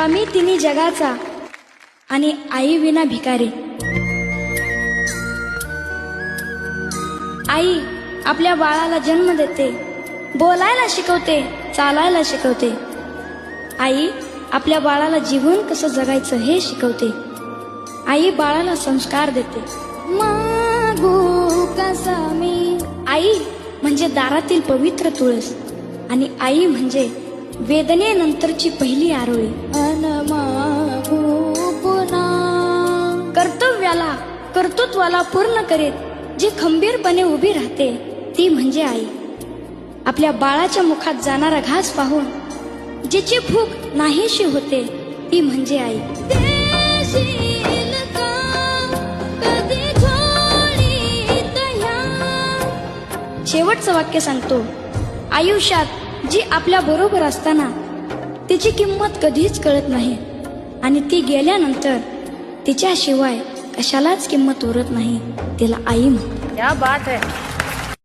आम्ही तिन्ही जगाचा आणि आई विना भिकारी. आई आपल्या बाळाला जन्म देते बोलायला शिकवते चालायला शिकवते. आई आपल्या बाळाला जीवन कसं जगायचं हे शिकवते. आई बाळाला संस्कार देते. कसा मी? आई म्हणजे दारातील पवित्र तुळस आणि आई म्हणजे वेदनेनंतरची पहिली आरोळी. कर्तृत्वाला पूर्ण करीत जी खंबीरपणे उभी राहते ती म्हणजे आई. आपल्या बाळाच्या मुखात जाणारा घास पाहून जिची भूक नाहीशी होते ती म्हणजे आई. ह्या? शेवटचं वाक्य सांगतो. आयुष्यात जी आपल्या बरोबर असताना तिची किंमत कधीच कळत नाही. आणि ती गेल्यानंतर तिच्याशिवाय कशालाच किंमत उरत नाही तिला आई म्हणते या बात आहे